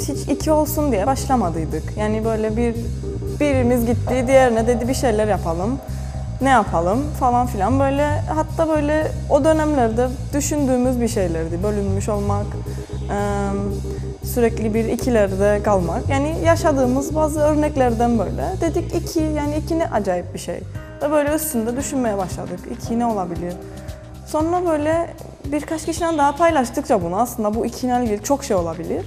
hiç iki olsun diye başlamadıydık. Yani böyle bir birimiz gitti, diğerine dedi bir şeyler yapalım. Ne yapalım falan filan böyle hatta böyle o dönemlerde düşündüğümüz bir şeylerdi. Bölünmüş olmak, sürekli bir ikilerde kalmak. Yani yaşadığımız bazı örneklerden böyle. Dedik iki yani iki ne acayip bir şey. Ve böyle üstünde düşünmeye başladık. İki ne olabilir? Sonra böyle birkaç kişiden daha paylaştıkça bunu aslında bu ikiyle ilgili çok şey olabilir.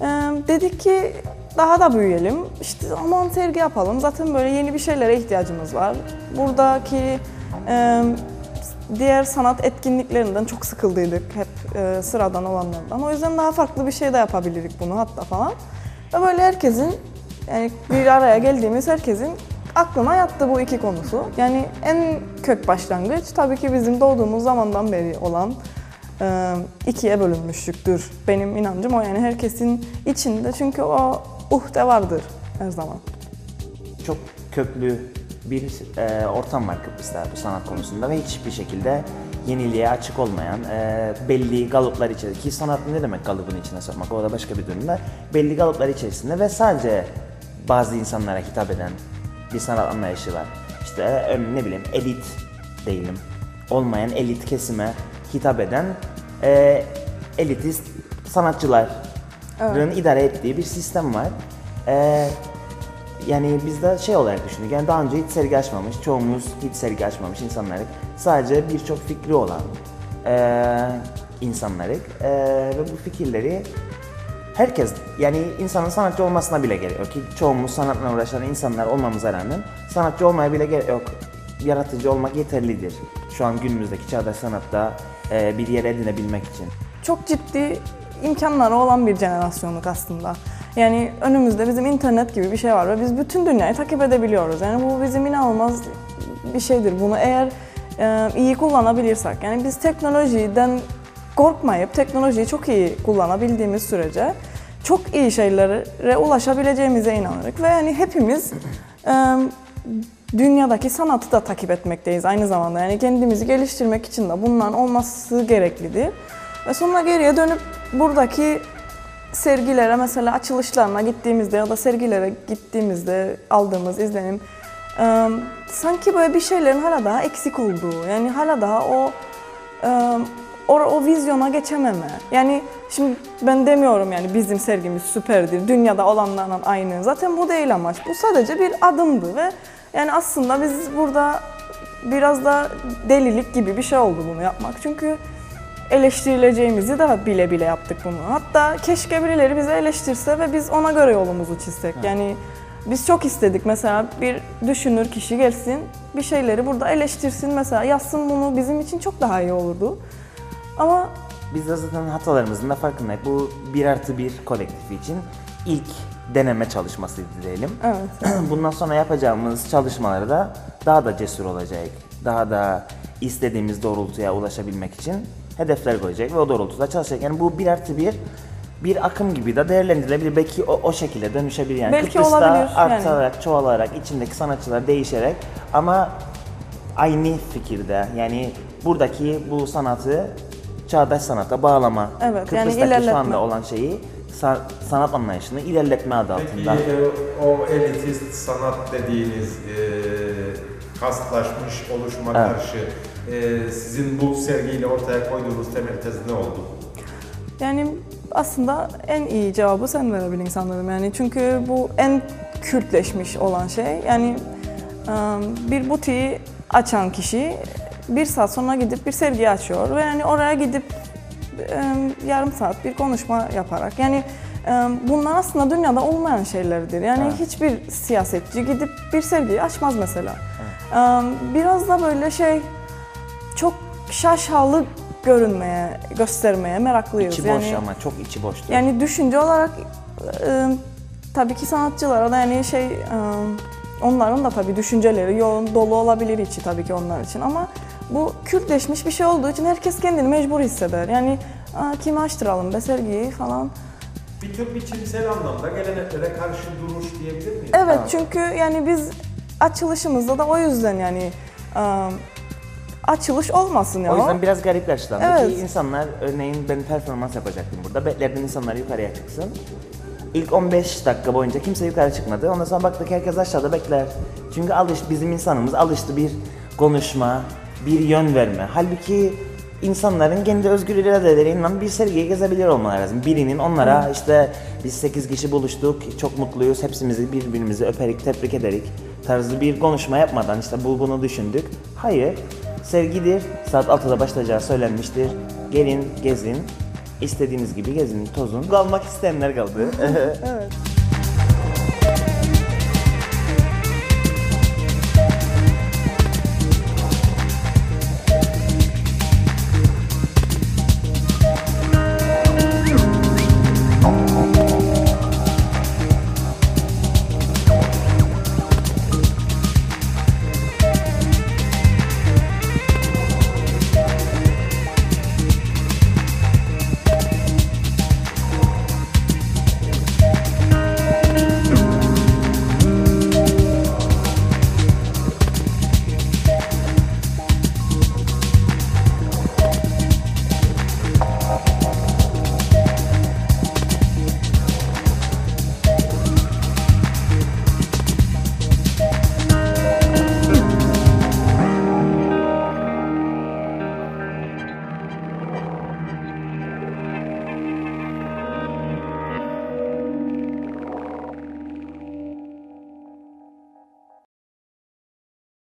Ee, dedik ki daha da büyüyelim. İşte aman sergi yapalım. Zaten böyle yeni bir şeylere ihtiyacımız var. Buradaki e, diğer sanat etkinliklerinden çok sıkıldıydık hep e, sıradan olanlardan. O yüzden daha farklı bir şey de yapabilirik bunu hatta falan. Ve böyle herkesin yani bir araya geldiğimiz herkesin aklına yattı bu iki konusu. Yani en kök başlangıç tabii ki bizim doğduğumuz zamandan beri olan e, ikiye bölünmüşlüktür. Benim inancım o yani herkesin içinde çünkü o uhde vardır her zaman. Çok köklü bir e, ortam var Kıbrıs'ta bu sanat konusunda ve hiçbir şekilde yeniliğe açık olmayan, e, belli kalıplar içerisinde, ki sanat ne demek kalıbın içine sokmak, o da başka bir durumda, belli kalıplar içerisinde ve sadece bazı insanlara hitap eden bir sanat anlayışı var. İşte örneğin ne bileyim elit değilim, olmayan elit kesime hitap eden e, elitist sanatçıların idare ettiği bir sistem var. E, yani biz de şey olarak düşündük. Yani daha önce hiç sergi açmamış, çoğumuz hiç sergi açmamış insanlarık. Sadece birçok fikri olan eee insanlarık. Eee, ve bu fikirleri herkes, yani insanın sanatçı olmasına bile gerek yok ki çoğumuz sanatla uğraşan insanlar olmamıza rağmen sanatçı olmaya bile gerek yok. Yaratıcı olmak yeterlidir. Şu an günümüzdeki çağdaş sanatta eee, bir yer edinebilmek için. çok ciddi imkanları olan bir jenerasyonluk aslında. Yani önümüzde bizim internet gibi bir şey var ve biz bütün dünyayı takip edebiliyoruz. Yani bu bizim inanılmaz bir şeydir. Bunu eğer e, iyi kullanabilirsek, yani biz teknolojiden korkmayıp teknolojiyi çok iyi kullanabildiğimiz sürece çok iyi şeylere ulaşabileceğimize inanırız. Ve yani hepimiz e, dünyadaki sanatı da takip etmekteyiz aynı zamanda. Yani kendimizi geliştirmek için de bunların olması gereklidir. Ve sonra geriye dönüp buradaki sergilere mesela açılışlarına gittiğimizde ya da sergilere gittiğimizde aldığımız izlenim e, sanki böyle bir şeylerin hala daha eksik olduğu yani hala daha o o, o vizyona geçememe. Yani şimdi ben demiyorum yani bizim sergimiz süperdir, dünyada olanlarla aynı. Zaten bu değil amaç. Bu sadece bir adımdı ve yani aslında biz burada biraz da delilik gibi bir şey oldu bunu yapmak. Çünkü eleştirileceğimizi de bile bile yaptık bunu. Hatta keşke birileri bizi eleştirse ve biz ona göre yolumuzu çizsek. Yani biz çok istedik mesela bir düşünür kişi gelsin, bir şeyleri burada eleştirsin mesela, yazsın bunu bizim için çok daha iyi olurdu. Ama Biz de zaten hatalarımızın da farkındayız. Bu bir artı bir kolektifi için ilk deneme çalışmasıydı diyelim. evet. Bundan sonra yapacağımız çalışmaları da daha da cesur olacak. Daha da istediğimiz doğrultuya ulaşabilmek için hedefler koyacak ve o doğrultuda çalışacak. Yani bu bir artı bir bir akım gibi de değerlendirilebilir. Belki o, o şekilde dönüşebilir yani. Belki Kıbrıs'ta olabilir yani. artarak, çoğalarak, içindeki sanatçılar değişerek ama aynı fikirde. Yani buradaki bu sanatı çağdaş sanata bağlama. Evet, yani Kıbrıs'taki ilerletme. şu anda olan şeyi sa- sanat anlayışını ilerletme adı Peki altında. e, o elitist sanat dediğiniz e, kastlaşmış oluşuma Evet. karşı e, sizin bu sergiyle ortaya koyduğunuz temel tez ne oldu? Yani aslında en iyi cevabı sen verebilin sanırım yani çünkü bu en kültleşmiş olan şey yani bir butiği açan kişi bir saat sonra gidip bir sergi açıyor ve yani oraya gidip e, yarım saat bir konuşma yaparak yani e, bunlar aslında dünyada olmayan şeylerdir. Yani Evet. hiçbir siyasetçi gidip bir sergiyi açmaz mesela. E, biraz da böyle şey çok şaşalı görünmeye, göstermeye meraklıyız. İçi boş yani, ama çok içi boştur. yani düşünce olarak e, tabii ki sanatçılara da yani şey e, onların da tabii düşünceleri yoğun dolu olabilir içi tabii ki onlar için ama bu kültleşmiş bir şey olduğu için herkes kendini mecbur hisseder. Yani Aa, kimi açtıralım be sergiyi falan. Bir tür biçimsel anlamda geleneklere karşı duruş diyebilir miyiz? Evet çünkü yani biz açılışımızda da o yüzden yani e, açılış olmasın ya. O yüzden biraz garip karşılandı Evet. ki insanlar örneğin ben performans yapacaktım burada. Beklerdim insanlar yukarıya çıksın. İlk 15 dakika boyunca kimse yukarı çıkmadı. Ondan sonra baktık herkes aşağıda bekler. Çünkü alış bizim insanımız alıştı bir konuşma, bir yön verme. Halbuki insanların kendi özgür iradeleriyle bir sergiyi gezebilir olmaları lazım. Birinin onlara işte biz 8 kişi buluştuk, çok mutluyuz, hepsimizi birbirimizi öperik, tebrik ederik tarzı bir konuşma yapmadan işte bu bunu düşündük. Hayır, Sevgidir. Saat 6'da başlayacağı söylenmiştir. Gelin, gezin. İstediğiniz gibi gezin, tozun. Kalmak isteyenler kaldı. Evet.